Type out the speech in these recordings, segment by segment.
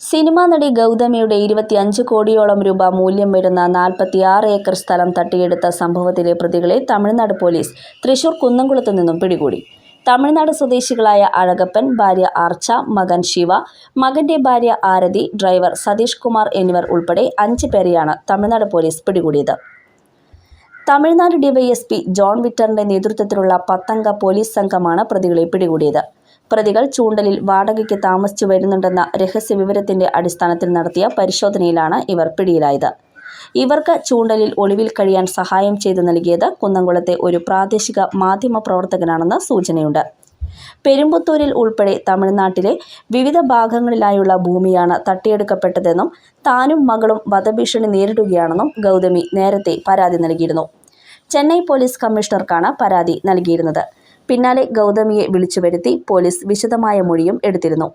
Cinema നടി ഗൗതമിയുടെ ഇരുപത്തിയഞ്ച് കോടിയോളം രൂപ മൂല്യം വരുന്ന നാൽപ്പത്തിയാറ് ഏക്കർ സ്ഥലം തട്ടിയെടുത്ത സംഭവത്തിലെ പ്രതികളെ തമിഴ്നാട് പോലീസ് തൃശൂർ കുന്നംകുളത്തു നിന്നും പിടികൂടി. തമിഴ്നാട് സ്വദേശികളായ അഴകപ്പൻ ഭാര്യ ആർച്ച മകൻ ശിവ മകന്റെ ഭാര്യ ആരതി ഡ്രൈവർ സതീഷ് കുമാർ എന്നിവർ ഉൾപ്പെടെ അഞ്ച് പേരെയാണ് തമിഴ്നാട് പോലീസ് പിടികൂടിയത്. തമിഴ്നാട് ഡിവൈഎസ്പി ജോൺ വിറ്ററിന്റെ നേതൃത്വത്തിലുള്ള പത്തംഗ പോലീസ് സംഘമാണ് പ്രതികളെ പിടികൂടിയത്. പ്രതികൾ ചൂണ്ടലിൽ വാടകയ്ക്ക് താമസിച്ചു വരുന്നുണ്ടെന്ന രഹസ്യ വിവരത്തിന്റെ അടിസ്ഥാനത്തിൽ നടത്തിയ പരിശോധനയിലാണ് ഇവർ പിടിയിലായത്. ഇവർക്ക് ചൂണ്ടലിൽ ഒളിവിൽ കഴിയാൻ സഹായം ചെയ്തു നൽകിയത് കുന്നംകുളത്തെ ഒരു പ്രാദേശിക മാധ്യമ പ്രവർത്തകനാണെന്ന് സൂചനയുണ്ട്. പെരുമ്പത്തൂരിൽ ഉൾപ്പെടെ തമിഴ്നാട്ടിലെ വിവിധ ഭാഗങ്ങളിലായുള്ള ഭൂമിയാണ് തട്ടിയെടുക്കപ്പെട്ടതെന്നും താനും മകളും വധഭീഷണി നേരിടുകയാണെന്നും ഗൗതമി നേരത്തെ പരാതി നൽകിയിരുന്നു. ചെന്നൈ പോലീസ് കമ്മീഷണർക്കാണ് പരാതി നൽകിയിരുന്നത്. പിന്നാലെ ഗൗതമിയെ വിളിച്ചു വരുത്തി പോലീസ് വിശദമായ മൊഴിയും എടുത്തിരുന്നു.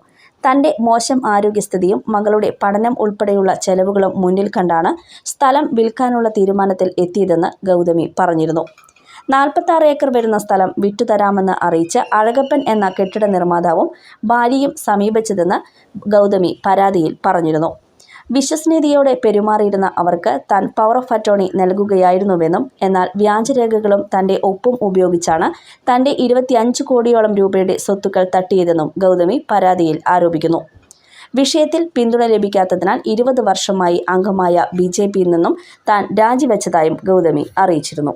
തന്റെ മോശം ആരോഗ്യസ്ഥിതിയും മകളുടെ പഠനം ഉൾപ്പെടെയുള്ള ചെലവുകളും മുന്നിൽ കണ്ടാണ് സ്ഥലം വിൽക്കാനുള്ള തീരുമാനത്തിൽ എത്തിയതെന്ന് ഗൗതമി പറഞ്ഞിരുന്നു. നാൽപ്പത്താറ് ഏക്കർ വരുന്ന സ്ഥലം വിട്ടുതരാമെന്ന് അറിയിച്ച അഴകപ്പൻ എന്ന കെട്ടിട നിർമ്മാതാവും ഭാര്യയും സമീപിച്ചതെന്ന് ഗൗതമി പരാതിയിൽ പറഞ്ഞിരുന്നു. വിശ്വസനീയതയോടെ പെരുമാറിയിരുന്ന അവർക്ക് താൻ പവർ ഓഫ് അറ്റോർണി നൽകുകയായിരുന്നുവെന്നും എന്നാൽ വ്യാജരേഖകളും തന്റെ ഒപ്പും ഉപയോഗിച്ചാണ് തന്റെ ഇരുപത്തിയഞ്ച് കോടിയോളം രൂപയുടെ സ്വത്തുക്കൾ തട്ടിയതെന്നും ഗൗതമി പരാതിയിൽ ആരോപിക്കുന്നു. വിഷയത്തിൽ പിന്തുണ ലഭിക്കാത്തതിനാൽ ഇരുപത് വർഷമായി അംഗമായ ബി ജെ പിയിൽ നിന്നും താൻ രാജിവെച്ചതായും ഗൗതമി അറിയിച്ചിരുന്നു.